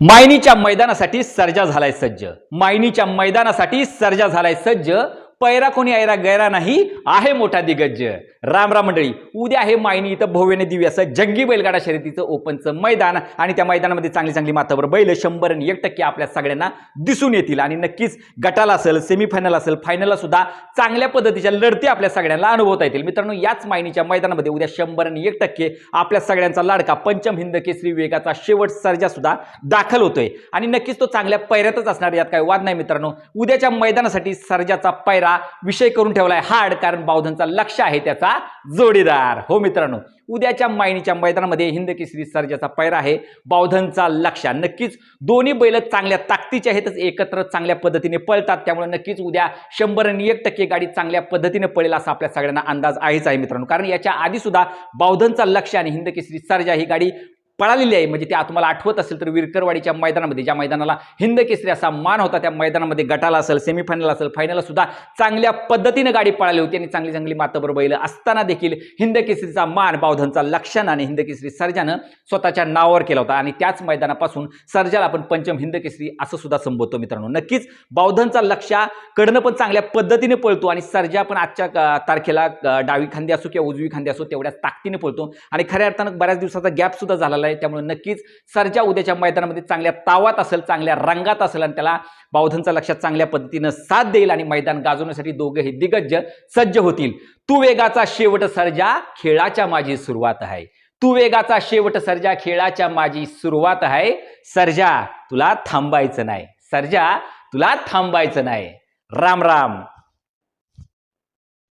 मायनीच्या मैदानासाठी सर्जा झालाय सज्ज. मायनीच्या मैदानासाठी सर्जा झालाय सज्ज. पैरा कोणी ऐरा गैरा नाही आहे मोठा दिग्गज. राम राम मंडळी उद्या आहे मायनी इथं भव्यने दिव्य असं जंगी बैलगाडा शर्यतीचं ओपनचं मैदान. आणि त्या मैदानामध्ये चांगली चांगली माथावर बैल शंभर आणि एक टक्के आपल्या सगळ्यांना दिसून येतील. आणि नक्कीच गटाला असेल सेमीफायनल असेल फायनलला सुद्धा चांगल्या पद्धतीच्या लढती आपल्या सगळ्यांना अनुभवता येतील. मित्रांनो याच मायनीच्या मैदानामध्ये उद्या शंभर आणि एक टक्के आपल्या सगळ्यांचा लाडका पंचम हिंद केसरी विवेकाचा शेवट सर्जा सुद्धा दाखल होतोय. आणि नक्कीच तो चांगल्या पैऱ्यातच असणार यात काही वाद नाही मित्रांनो. उद्याच्या मैदानासाठी सर्जाचा पैरा विषय करून ठेवलाय. हार्ड कारण बावधनचा लक्ष आहे त्याचा जोडीदार. हो मित्रांनो उद्याच्या मायनीच्या मैदानामध्ये हिंद केसरी सर्जाचा पैरा आहे. बावधनचा लक्ष. नक्कीच दोन्ही बैल चांगल्या ताकदीचे आहेतच. एकत्र चांगल्या पद्धतीने पळतात. त्यामुळे नक्कीच उद्या शंभर आणि एक टक्के गाडी चांगल्या पद्धतीने पळेल असा आपल्या सगळ्यांना अंदाज आहेच आहे मित्रांनो. कारण याच्या आधी सुद्धा बावधनचा लक्ष आणि हिंद केसरी सर्जा ही गाडी पळालेली आहे. म्हणजे ते तुम्हाला आठवत असेल तर विरकरवाडीच्या मैदानामध्ये ज्या मैदानाला हिंद केसरी असा मान होता त्या मैदानामध्ये गटाला असेल सेमीफायनल असेल फायनलला सुद्धा चांगल्या पद्धतीनं गाडी पळाली होती आणि चांगली चांगली मातबर बैल असताना देखील हिंद केसरीचा मान बावधनचा लक्षण आणि हिंद केसरी सर्जानं स्वतःच्या नावावर केला होता. आणि त्याच मैदानापासून सर्जाला आपण पंचम हिंद केसरी असं सुद्धा संबोधतो मित्रांनो. नक्कीच बावधनचा लक्षा कडनं पण चांगल्या पद्धतीने पळतो आणि सर्जा पण आजच्या तारखेला डावी खांदी असो किंवा उजवी खांदी असो तेवढ्याच ताकदीने पळतो. आणि खऱ्या अर्थानं बऱ्याच दिवसाचा गॅप सुद्धा झालेला आहे त्यामुळे नक्कीच सरजा उद्याच्या मैदानामध्ये चांगल्या तावात असेल चांगल्या रंगात असेल आणि त्याला बावधनचा लक्षात चांगल्या पद्धतीनं साथ देईल आणि मैदान गाजवण्यासाठी दोघंही दिग्गज सज्ज होतील. तू वेगाचा शेवट सर्जा खेळाच्या माझी सुरुवात आहे. तू वेगाचा शेवट सर्जा खेळाच्या माझी सुरुवात आहे. सर्जा तुला थांबायचं नाही. सर्जा तुला थांबायचं नाही. राम राम.